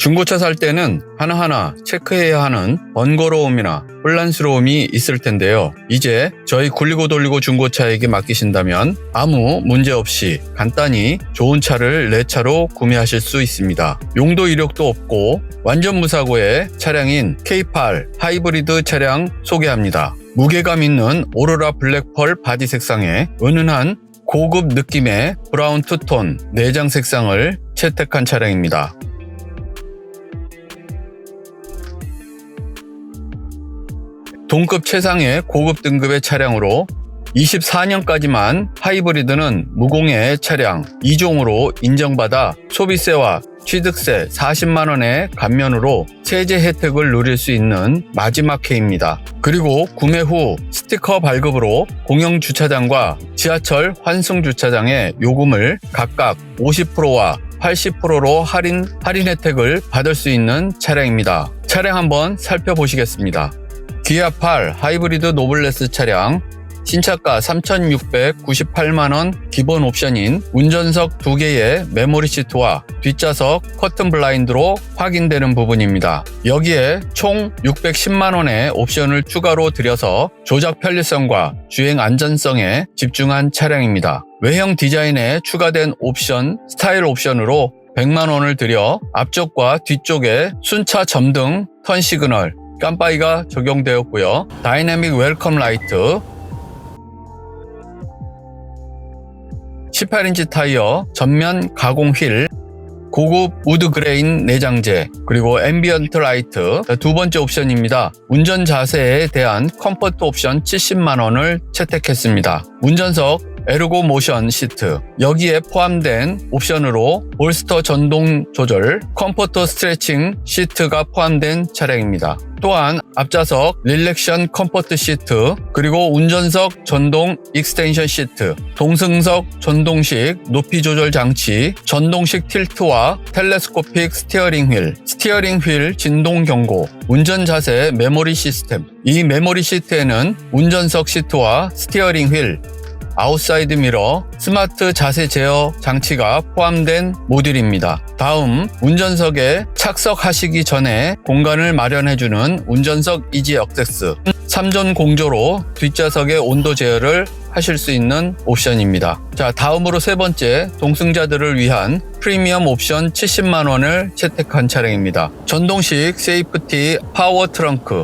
중고차 살 때는 하나하나 체크해야 하는 번거로움이나 혼란스러움이 있을 텐데요. 이제 저희 굴리고 돌리고 중고차에게 맡기신다면 아무 문제 없이 간단히 좋은 차를 내 차로 구매하실 수 있습니다. 용도 이력도 없고 완전 무사고의 차량인 K8 하이브리드 차량 소개합니다. 무게감 있는 오로라 블랙펄 바디 색상에 은은한 고급 느낌의 브라운 투톤 내장 색상을 채택한 차량입니다. 동급 최상의 고급 등급의 차량으로 24년까지만 하이브리드는 무공해 차량 2종으로 인정받아 소비세와 취득세 40만원의 감면으로 세제 혜택을 누릴 수 있는 마지막 해입니다. 그리고 구매 후 스티커 발급으로 공영 주차장과 지하철 환승 주차장의 요금을 각각 50%와 80%로 할인, 할인 혜택을 받을 수 있는 차량입니다. 차량 한번 살펴보시겠습니다. 기아 8 하이브리드 노블레스 차량 신차가 3,698만원 기본 옵션인 운전석 2개의 메모리 시트와 뒷좌석 커튼 블라인드로 확인되는 부분입니다. 여기에 총 610만원의 옵션을 추가로 들여서 조작 편리성과 주행 안전성에 집중한 차량입니다. 외형 디자인에 추가된 옵션, 스타일 옵션으로 100만원을 들여 앞쪽과 뒤쪽에 순차 점등, 턴 시그널, 깜빡이가 적용되었고요. 다이내믹 웰컴 라이트, 18인치 타이어, 전면 가공 휠, 고급 우드 그레인 내장재, 그리고 앰비언트 라이트 두 번째 옵션입니다. 운전 자세에 대한 컴포트 옵션 70만원을 채택했습니다. 운전석 에르고 모션 시트 여기에 포함된 옵션으로 볼스터 전동 조절 컴포터 스트레칭 시트가 포함된 차량입니다. 또한 앞좌석 릴렉션 컴포트 시트 그리고 운전석 전동 익스텐션 시트 동승석 전동식 높이 조절 장치 전동식 틸트와 텔레스코픽 스티어링 휠 스티어링 휠 진동 경고 운전 자세 메모리 시스템 이 메모리 시트에는 운전석 시트와 스티어링 휠 아웃사이드 미러, 스마트 자세 제어 장치가 포함된 모듈입니다. 다음 운전석에 착석하시기 전에 공간을 마련해주는 운전석 이지 억세스 3전 공조로 뒷좌석의 온도 제어를 하실 수 있는 옵션입니다. 자, 다음으로 세 번째 동승자들을 위한 프리미엄 옵션 70만 원을 채택한 차량입니다. 전동식 세이프티 파워 트렁크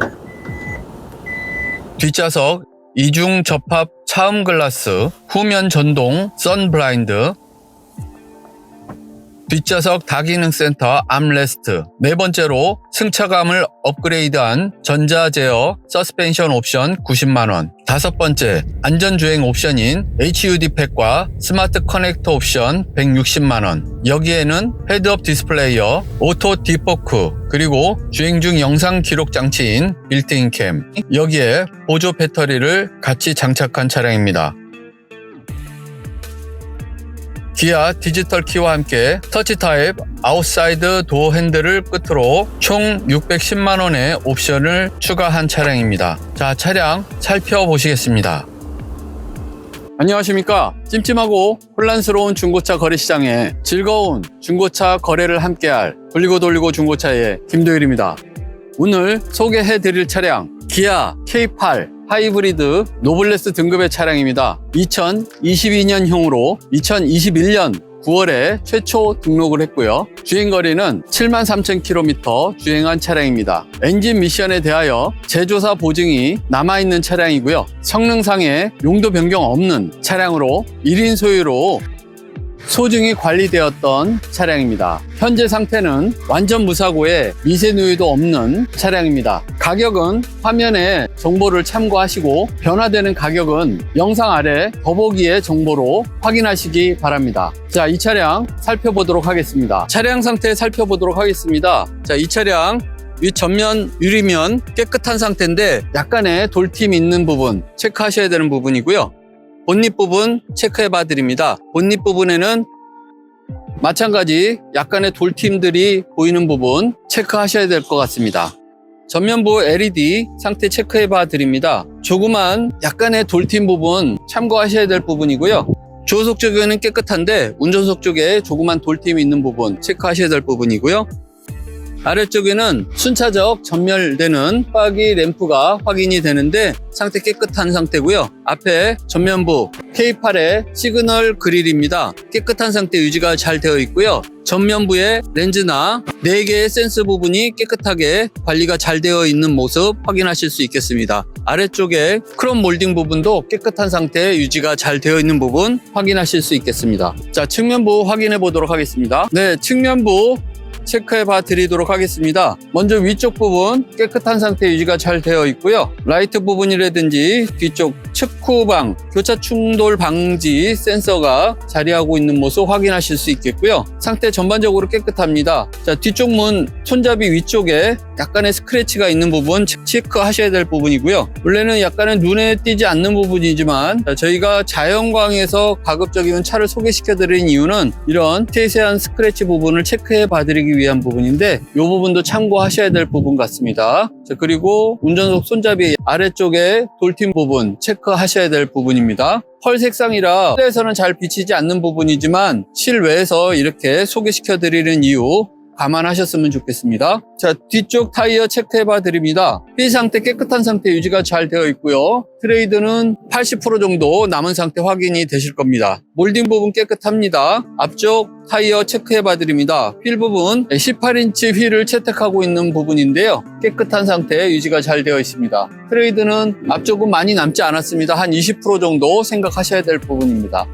뒷좌석 이중 접합 차음 글라스, 후면 전동 선 블라인드, 뒷좌석 다기능 센터 암레스트. 네 번째로 승차감을 업그레이드한 전자 제어 서스펜션 옵션 90만 원 다섯 번째 안전주행 옵션인 HUD 팩과 스마트 커넥터 옵션 160만원. 여기에는 헤드업 디스플레이어 오토 디포크 그리고 주행 중 영상 기록 장치인 빌트인 캠. 여기에 보조 배터리를 같이 장착한 차량입니다. 기아 디지털 키와 함께 터치 타입 아웃사이드 도어 핸들을 끝으로 총 610만원의 옵션을 추가한 차량입니다. 자, 차량 살펴보시겠습니다. 안녕하십니까. 찜찜하고 혼란스러운 중고차 거래 시장에 즐거운 중고차 거래를 함께할 돌리고 돌리고 중고차의 김도일입니다. 오늘 소개해 드릴 차량 기아 K8 하이브리드 노블레스 등급의 차량입니다. 2022년형으로 2021년 9월에 최초 등록을 했고요. 주행거리는 73,000km 주행한 차량입니다. 엔진 미션에 대하여 제조사 보증이 남아있는 차량이고요. 성능상의 용도 변경 없는 차량으로 1인 소유로 소중히 관리되었던 차량입니다. 현재 상태는 완전 무사고에 미세 누유도 없는 차량입니다. 가격은 화면에 정보를 참고하시고 변화되는 가격은 영상 아래 더보기의 정보로 확인하시기 바랍니다. 자, 이 차량 살펴보도록 하겠습니다. 차량 상태 살펴보도록 하겠습니다. 자, 이 차량 위 전면 유리면 깨끗한 상태인데 약간의 돌팀 있는 부분 체크하셔야 되는 부분이고요. 본닛 부분 체크해 봐 드립니다. 본닛 부분에는 마찬가지 약간의 돌팀들이 보이는 부분 체크하셔야 될 것 같습니다. 전면부 LED 상태 체크해 봐 드립니다. 조그만 약간의 돌팀 부분 참고하셔야 될 부분이고요. 조수석 쪽에는 깨끗한데 운전석 쪽에 조그만 돌팀이 있는 부분 체크하셔야 될 부분이고요. 아래쪽에는 순차적 전멸되는 화기 램프가 확인이 되는데 상태 깨끗한 상태고요. 앞에 전면부 K8의 시그널 그릴입니다. 깨끗한 상태 유지가 잘 되어 있고요. 전면부의 렌즈나 4개의 센스 부분이 깨끗하게 관리가 잘 되어 있는 모습 확인하실 수 있겠습니다. 아래쪽에 크롬 몰딩 부분도 깨끗한 상태 유지가 잘 되어 있는 부분 확인하실 수 있겠습니다. 자, 측면부 확인해 보도록 하겠습니다. 네, 측면부 체크해 봐 드리도록 하겠습니다. 먼저 위쪽 부분 깨끗한 상태 유지가 잘 되어 있고요. 라이트 부분이라든지 뒤쪽 측후방 교차 충돌 방지 센서가 자리하고 있는 모습 확인하실 수 있겠고요. 상태 전반적으로 깨끗합니다. 자, 뒤쪽 문 손잡이 위쪽에 약간의 스크래치가 있는 부분 체- 체크하셔야 될 부분이고요. 원래는 약간은 눈에 띄지 않는 부분이지만 자, 저희가 자연광에서 가급적이면 차를 소개시켜 드린 이유는 이런 세세한 스크래치 부분을 체크해 봐드리기 위한 부분인데 이 부분도 참고하셔야 될 부분 같습니다. 자, 그리고 운전석 손잡이 아래쪽에 돌팀 부분 체크하셔야 될 부분입니다. 펄 색상이라 실내에서는 잘 비치지 않는 부분이지만 실외에서 이렇게 소개시켜 드리는 이유 감안하셨으면 좋겠습니다. 자, 뒤쪽 타이어 체크해봐 드립니다. 휠 상태 깨끗한 상태 유지가 잘 되어 있고요. 트레이드는 80% 정도 남은 상태 확인이 되실 겁니다. 몰딩 부분 깨끗합니다. 앞쪽 타이어 체크해봐 드립니다. 휠 부분 18인치 휠을 채택하고 있는 부분인데요. 깨끗한 상태 유지가 잘 되어 있습니다. 트레이드는 앞쪽은 많이 남지 않았습니다. 한 20% 정도 생각하셔야 될 부분입니다.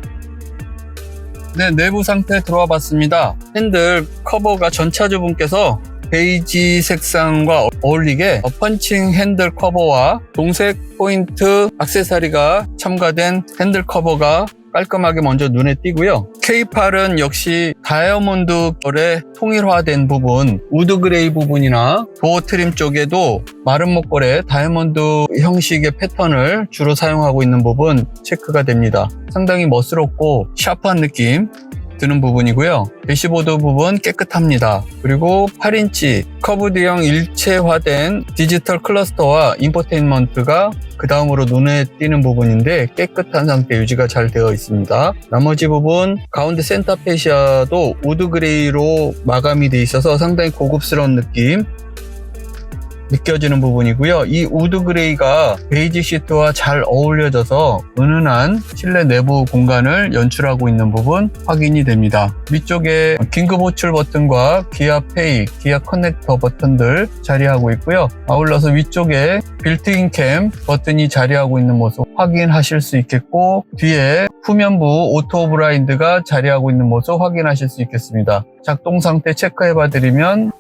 네, 내부 상태 들어와 봤습니다. 핸들 커버가 전차주분께서 베이지 색상과 어울리게 어, 펀칭 핸들 커버와 동색 포인트 악세사리가 첨가된 핸들 커버가 깔끔하게 먼저 눈에 띄고요. K8은 역시 다이아몬드 결의 통일화된 부분, 우드 그레이 부분이나 도어 트림 쪽에도 마른 목걸에 다이아몬드 형식의 패턴을 주로 사용하고 있는 부분 체크가 됩니다. 상당히 멋스럽고 샤프한 느낌 드는 부분이고요. 대시보드 부분 깨끗합니다. 그리고 8인치 커브드형 일체화된 디지털 클러스터와 인포테인먼트가 그 다음으로 눈에 띄는 부분인데 깨끗한 상태 유지가 잘 되어 있습니다. 나머지 부분 가운데 센터 페시아도 우드 그레이로 마감이 되어 있어서 상당히 고급스러운 느낌 느껴지는 부분이고요. 이 우드 그레이가 베이지 시트와 잘 어울려져서 은은한 실내 내부 공간을 연출하고 있는 부분 확인이 됩니다. 위쪽에 긴급 호출 버튼과 기아 페이, 기아 커넥터 버튼들 자리하고 있고요. 아울러서 위쪽에 빌트인 캠 버튼이 자리하고 있는 모습 확인하실 수 있겠고 뒤에 후면부 오토 브라인드가 자리하고 있는 모습 확인하실 수 있겠습니다. 작동 상태 체크해 봐 드리면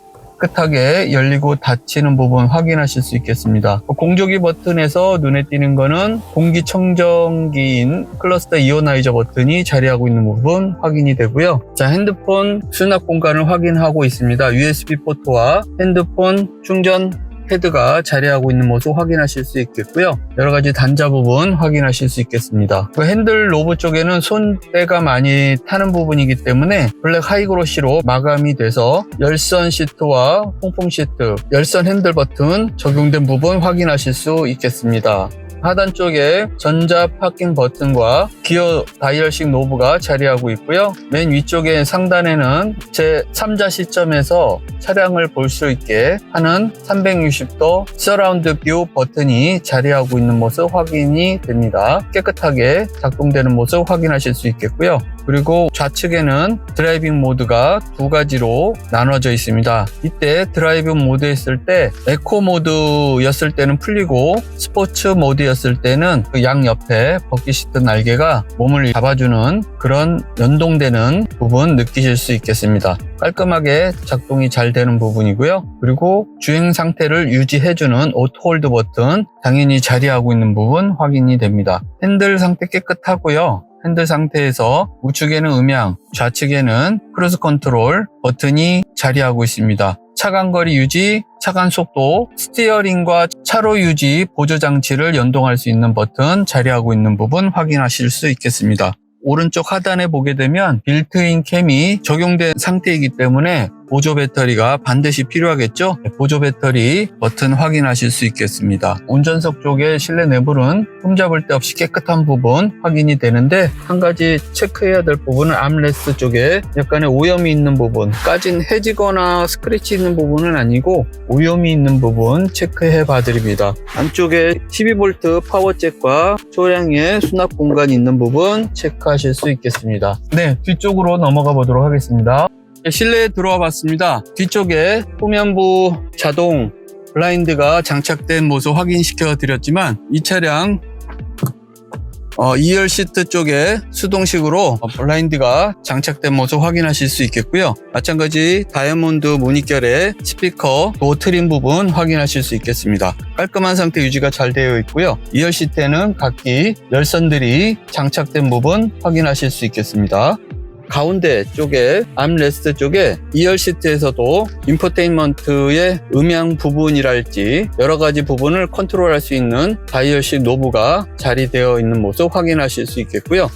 깨끗하게 열리고 닫히는 부분 확인하실 수 있겠습니다. 공조기 버튼에서 눈에 띄는 거는 공기청정기인 클러스터 이오나이저 버튼이 자리하고 있는 부분 확인이 되고요. 자, 핸드폰 수납 공간을 확인하고 있습니다. USB 포트와 핸드폰 충전 헤드가 자리하고 있는 모습 확인하실 수 있겠고요. 여러 가지 단자 부분 확인하실 수 있겠습니다. 그 핸들 로브 쪽에는 손때가 많이 타는 부분이기 때문에 블랙 하이그로시로 마감이 돼서 열선 시트와 통풍 시트, 열선 핸들 버튼 적용된 부분 확인하실 수 있겠습니다. 하단 쪽에 전자 파킹 버튼과 기어 다이얼식 노브가 자리하고 있고요. 맨 위쪽에 상단에는 제 3자 시점에서 차량을 볼 수 있게 하는 360도 서라운드 뷰 버튼이 자리하고 있는 모습 확인이 됩니다. 깨끗하게 작동되는 모습 확인하실 수 있겠고요. 그리고 좌측에는 드라이빙 모드가 두 가지로 나눠져 있습니다. 이때 드라이빙 모드 했을 때 에코 모드였을 때는 풀리고 스포츠 모드였을 때는 그 양 옆에 시트 날개가 몸을 잡아주는 그런 연동되는 부분 느끼실 수 있겠습니다. 깔끔하게 작동이 잘 되는 부분이고요. 그리고 주행 상태를 유지해주는 오토 홀드 버튼 당연히 자리하고 있는 부분 확인이 됩니다. 핸들 상태 깨끗하고요. 핸들 상태에서 우측에는 음향, 좌측에는 크루즈 컨트롤 버튼이 자리하고 있습니다. 차간 거리 유지, 차간 속도, 스티어링과 차로 유지 보조 장치를 연동할 수 있는 버튼 자리하고 있는 부분 확인하실 수 있겠습니다. 오른쪽 하단에 보게 되면 빌트인 캠이 적용된 상태이기 때문에 보조 배터리가 반드시 필요하겠죠? 네, 보조 배터리 버튼 확인하실 수 있겠습니다. 운전석 쪽에 실내 내부는 흠잡을 데 없이 깨끗한 부분 확인이 되는데 한 가지 체크해야 될 부분은 암레스트 쪽에 약간의 오염이 있는 부분 까진 해지거나 스크래치 있는 부분은 아니고 오염이 있는 부분 체크해 봐 드립니다. 안쪽에 12V 파워잭과 소량의 수납 공간이 있는 부분 체크하실 수 있겠습니다. 네, 뒤쪽으로 넘어가 보도록 하겠습니다. 네, 실내에 들어와 봤습니다. 뒤쪽에 후면부 자동 블라인드가 장착된 모습 확인시켜 드렸지만 이 차량 어, 2열 시트 쪽에 수동식으로 어, 블라인드가 장착된 모습 확인하실 수 있겠고요. 마찬가지 다이아몬드 무늬결의 스피커 도 트림 부분 확인하실 수 있겠습니다. 깔끔한 상태 유지가 잘 되어 있고요. 2열 시트에는 각기 열선들이 장착된 부분 확인하실 수 있겠습니다. 가운데 쪽에 암레스트 쪽에 2열 시트에서도 인포테인먼트의 음향 부분이랄지 여러 가지 부분을 컨트롤할 수 있는 다이얼식 노브가 자리되어 있는 모습 확인하실 수 있겠고요.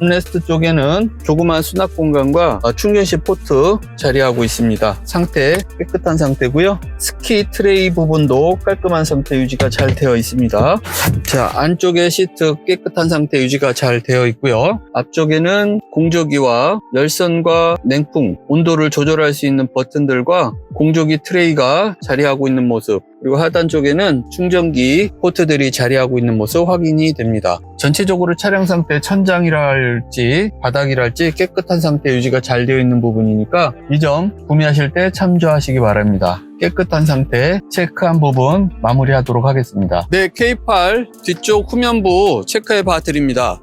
암레스트 쪽에는 조그만 수납 공간과 어, 충전식 포트 자리하고 있습니다. 상태 깨끗한 상태고요. 스키 트레이 부분도 깔끔한 상태 유지가 잘 되어 있습니다. 자, 안쪽에 시트 깨끗한 상태 유지가 잘 되어 있고요. 앞쪽에는 공조기와 열선과 냉풍, 온도를 조절할 수 있는 버튼들과 공조기 트레이가 자리하고 있는 모습, 그리고 하단 쪽에는 충전기 포트들이 자리하고 있는 모습 확인이 됩니다. 전체적으로 차량 상태 천장이랄지 바닥이랄지 깨끗한 상태 유지가 잘 되어 있는 부분이니까 이 점 구매하실 때 참조하시기 바랍니다. 깨끗한 상태 체크한 부분 마무리하도록 하겠습니다. 네, K8 뒤쪽 후면부 체크해 봐 드립니다.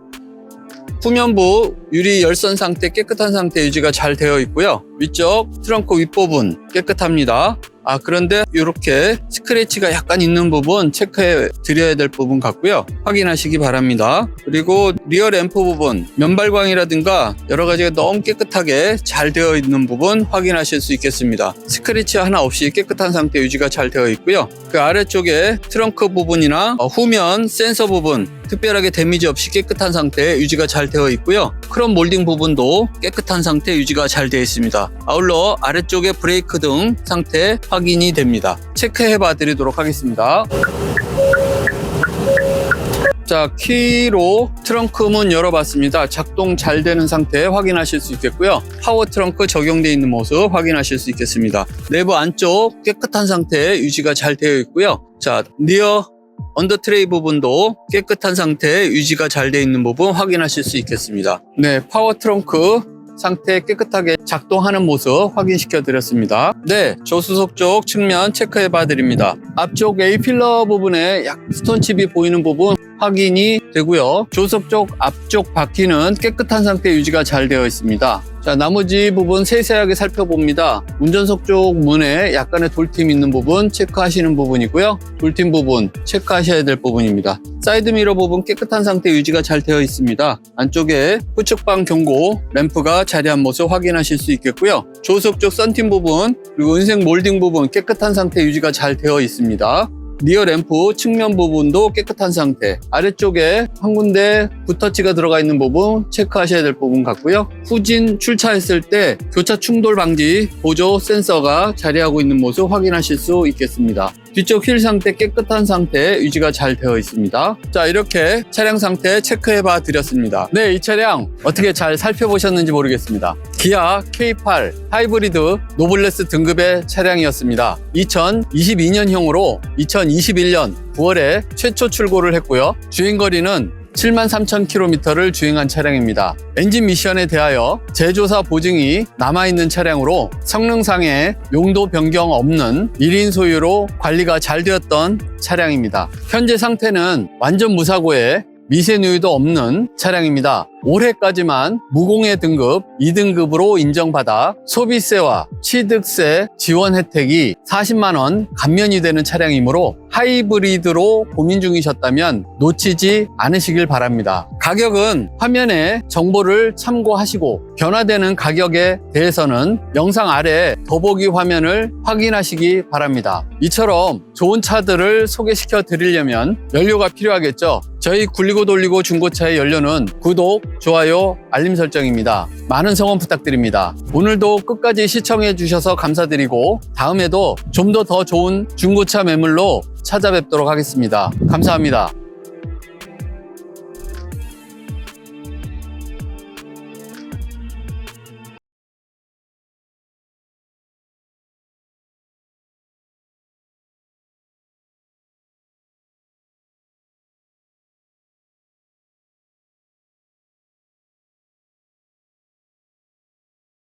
후면부 유리 열선 상태 깨끗한 상태 유지가 잘 되어 있고요. 위쪽 트렁크 윗부분 깨끗합니다. 아 그런데 이렇게 스크래치가 약간 있는 부분 체크해 드려야 될 부분 같고요. 확인하시기 바랍니다. 그리고 리어 램프 부분 면발광이라든가 여러 가지가 너무 깨끗하게 잘 되어 있는 부분 확인하실 수 있겠습니다. 스크래치 하나 없이 깨끗한 상태 유지가 잘 되어 있고요. 그 아래쪽에 트렁크 부분이나 어, 후면 센서 부분 특별하게 데미지 없이 깨끗한 상태 유지가 잘 되어 있고요. 크롬 몰딩 부분도 깨끗한 상태 유지가 잘 되어 있습니다. 아울러 아래쪽에 브레이크 등 상태 확인이 됩니다. 체크해 봐 드리도록 하겠습니다. 자, 키로 트렁크 문 열어봤습니다. 작동 잘 되는 상태 확인하실 수 있겠고요. 파워 트렁크 적용되어 있는 모습 확인하실 수 있겠습니다. 내부 안쪽 깨끗한 상태 유지가 잘 되어 있고요. 자, 리어 언더 트레이 부분도 깨끗한 상태 유지가 잘 되어 있는 부분 확인하실 수 있겠습니다. 네, 파워 트렁크 상태 깨끗하게 작동하는 모습 확인시켜 드렸습니다. 네, 조수석 쪽 측면 체크해 봐 드립니다. 앞쪽 A 필러 부분에 약 스톤칩이 보이는 부분 확인이 되고요. 조수석 쪽 앞쪽 바퀴는 깨끗한 상태 유지가 잘 되어 있습니다. 자, 나머지 부분 세세하게 살펴봅니다. 운전석 쪽 문에 약간의 돌팀 있는 부분 체크하시는 부분이고요. 돌팀 부분 체크하셔야 될 부분입니다. 사이드 미러 부분 깨끗한 상태 유지가 잘 되어 있습니다. 안쪽에 후측방 경고 램프가 자리한 모습 확인하실 수 있겠고요. 조수석 쪽 썬팅 부분 그리고 은색 몰딩 부분 깨끗한 상태 유지가 잘 되어 있습니다. 리어 램프 측면 부분도 깨끗한 상태. 아래쪽에 한 군데 붓터치가 들어가 있는 부분 체크하셔야 될 부분 같고요. 후진 출차했을 때 교차 충돌 방지 보조 센서가 자리하고 있는 모습 확인하실 수 있겠습니다 뒤쪽 휠 상태 깨끗한 상태 유지가 잘 되어 있습니다. 자 이렇게 차량 상태 체크해 봐 드렸습니다. 네 이 차량 어떻게 잘 살펴보셨는지 모르겠습니다. 기아 K8 하이브리드 노블레스 등급의 차량이었습니다. 2022년형으로 2021년 9월에 최초 출고를 했고요. 주행거리는 73,000km를 주행한 차량입니다. 엔진 미션에 대하여 제조사 보증이 남아있는 차량으로 성능상의 용도 변경 없는 1인 소유로 관리가 잘 되었던 차량입니다. 현재 상태는 완전 무사고에 미세 누유도 없는 차량입니다. 올해까지만 무공해 등급 2등급으로 인정받아 소비세와 취득세 지원 혜택이 40만원 감면이 되는 차량이므로 하이브리드로 고민 중이셨다면 놓치지 않으시길 바랍니다. 가격은 화면에 정보를 참고하시고 변화되는 가격에 대해서는 영상 아래 더보기 화면을 확인하시기 바랍니다. 이처럼 좋은 차들을 소개시켜 드리려면 연료가 필요하겠죠? 저희 굴리고 돌리고 중고차의 연료는 구독, 좋아요, 알림 설정입니다. 많은 성원 부탁드립니다. 오늘도 끝까지 시청해 주셔서 감사드리고 다음에도 좀 더더 더 좋은 중고차 매물로 찾아뵙도록 하겠습니다. 감사합니다.